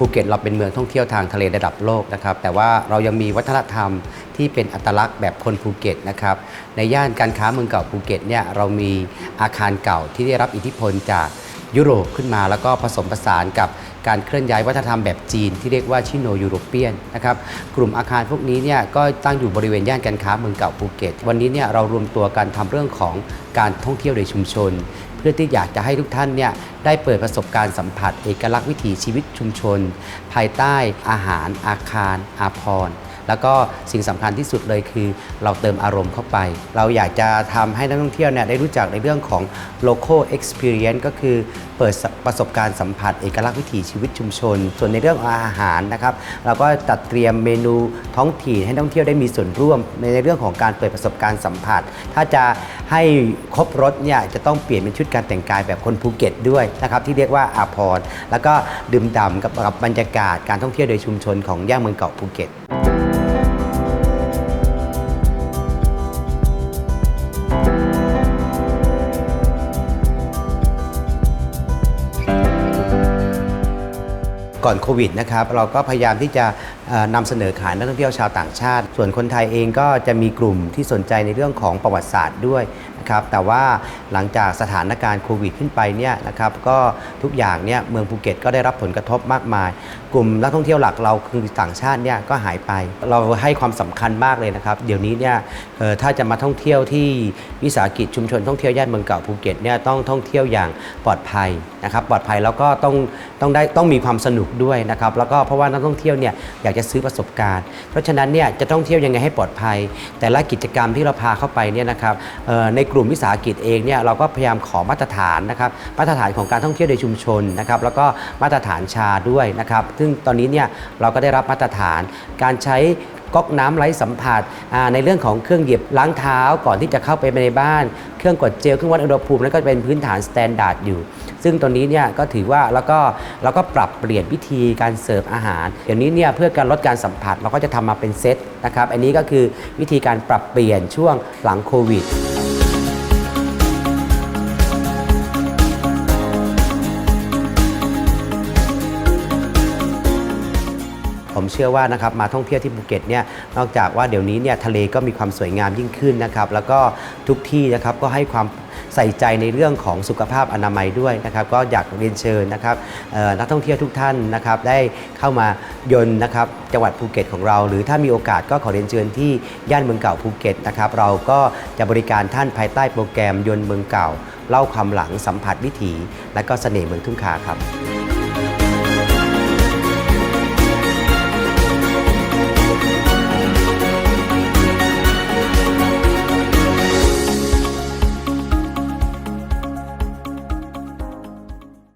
ภูเก็ตเราเป็นเมืองท่องเที่ยวทางทะเลระดับโลกนะครับ แต่ว่าเรายังมีวัฒนธรรมที่เป็นอัตลักษณ์แบบคนภูเก็ตนะครับ ในย่านการค้าเมืองเก่าภูเก็ตเนี่ยเรามีอาคารเก่าที่ได้รับอิทธิพลจากยุโรปขึ้นมาแล้วก็ผสมผสานกับการเคลื่อนย้ายวัฒนธรรมแบบจีนที่เรียกว่าชิโนยูโรเปียนนะครับกลุ่มอาคารพวกนี้เนี่ยก็ตั้งอยู่บริเวณย่านการค้าเมืองเก่าภูเก็ต วันนี้เนี่ยเรารวมตัวกันทำเรื่องของการท่องเที่ยวในชุมชน เพื่อที่อยากจะให้ทุกท่านเนี่ยได้เปิดประสบการณ์สัมผัส เอกลักษณ์วิถีชีวิตชุมชน ภายใต้อาหาร อาคาร อาภรณ์ แล้วก็สิ่งสำคัญที่สุดเลยคือ เราเติมอารมณ์เข้าไป เราอยากจะทำให้นักท่องเที่ยวเนี่ยได้รู้จักในเรื่องของ local experience ก็คือเปิดประสบการณ์สัมผัสเอกลักษณ์วิถีชีวิตชุมชน ส่วนในเรื่องของอาหารนะครับ เราก็จัดเตรียมเมนูท้องถิ่นให้นักท่องเที่ยวได้มีส่วนร่วมในเรื่องของการเปิดประสบการณ์สัมผัส ถ้าจะให้ครบรถเนี่ยจะต้องเปลี่ยนเป็นชุดการแต่งกายแบบคนภูเก็ตด้วยนะครับที่เรียกว่าอาพรณ์แล้วก็ดื่มด่ำกับกับบรรยากาศการท่องเที่ยวโดยชุมชนของย่าเมืองเก่าภูเก็ต ก่อนโควิดนะครับเราก็พยายามที่จะเอ่อนำเสนอขายนักท่องเที่ยวชาวต่างชาติ ส่วนคนไทยเองก็จะมีกลุ่มที่สนใจในเรื่องของประวัติศาสตร์ด้วยนะครับแต่ว่าหลังจากสถานการณ์โควิดขึ้นไปเนี่ยนะครับก็ทุกอย่างเนี่ยเมืองภูเก็ตก็ได้รับผลกระทบมากมาย กลุ่มนักท่องเที่ยวหลักเราคือต่างชาติเนี่ยก็หายไป เราให้ความสำคัญมากเลยนะครับ เดี๋ยวนี้เนี่ยถ้าจะมาท่องเที่ยวที่วิสาหกิจชุมชนท่องเที่ยวย่านเมืองเก่าภูเก็ตเนี่ยต้องท่องเที่ยวอย่างปลอดภัยนะครับ ปลอดภัยแล้วก็ต้องต้องได้ต้องมีความสนุกด้วยนะครับ แล้วก็เพราะว่านักท่องเที่ยวเนี่ยอยากจะซื้อประสบการณ์ เพราะฉะนั้นเนี่ยจะต้องเที่ยวยังไงให้ปลอดภัย แต่ละกิจกรรมที่เราพาเข้าไปเนี่ยนะครับในกลุ่มวิสาหกิจเองเนี่ยเราก็พยายามขอมาตรฐานนะครับ มาตรฐานของการท่องเที่ยวในชุมชนนะครับ แล้วก็มาตรฐานชาด้วยนะครับซึ่งตอนนี้เนี่ยเราก็ได้รับมาตรฐาน การใช้ก๊อกน้ำไร้สัมผัสในเรื่องของเครื่องหยีบล้างเท้าก่อนที่จะเข้าไปในบ้าน เครื่องกดเจลเครื่องวัดอุณหภูมินั้นก็เป็นพื้นฐานสแตนดาร์ดอยู่ ซึ่งตัวนี้เนี่ยก็ถือว่าแล้วก็เราก็ปรับเปลี่ยนวิธีการเสิร์ฟอาหารเดี๋ยวนี้เนี่ยเพื่อการลดการสัมผัสเราก็จะทำมาเป็นเซตนะครับอันนี้ก็คือวิธีการปรับเปลี่ยนช่วงหลังโควิด ชื่อว่านะครับมาท่องเที่ยวที่ภูเก็ตเนี่ยนอกจากว่าเดี๋ยวนี้เนี่ยทะเลก็มีความสวยงามยิ่งขึ้นนะครับแล้วก็ทุกที่นะครับก็ให้ความใส่ใจในเรื่องของสุขภาพอนามัยด้วยนะครับก็อยากเรียนเชิญนะครับนักท่องเที่ยวทุกท่านนะครับได้เข้ามายนต์นะครับจังหวัดภูเก็ตของเรา หรือถ้ามีโอกาสก็ขอเรียนเชิญที่ย่านเมืองเก่าภูเก็ตนะครับเราก็จะบริการท่านภายใต้โปรแกรมยนต์เมืองเก่า เล่าความหลังสัมผัสวิถี และก็เสน่ห์เมืองทุ่งคาครับ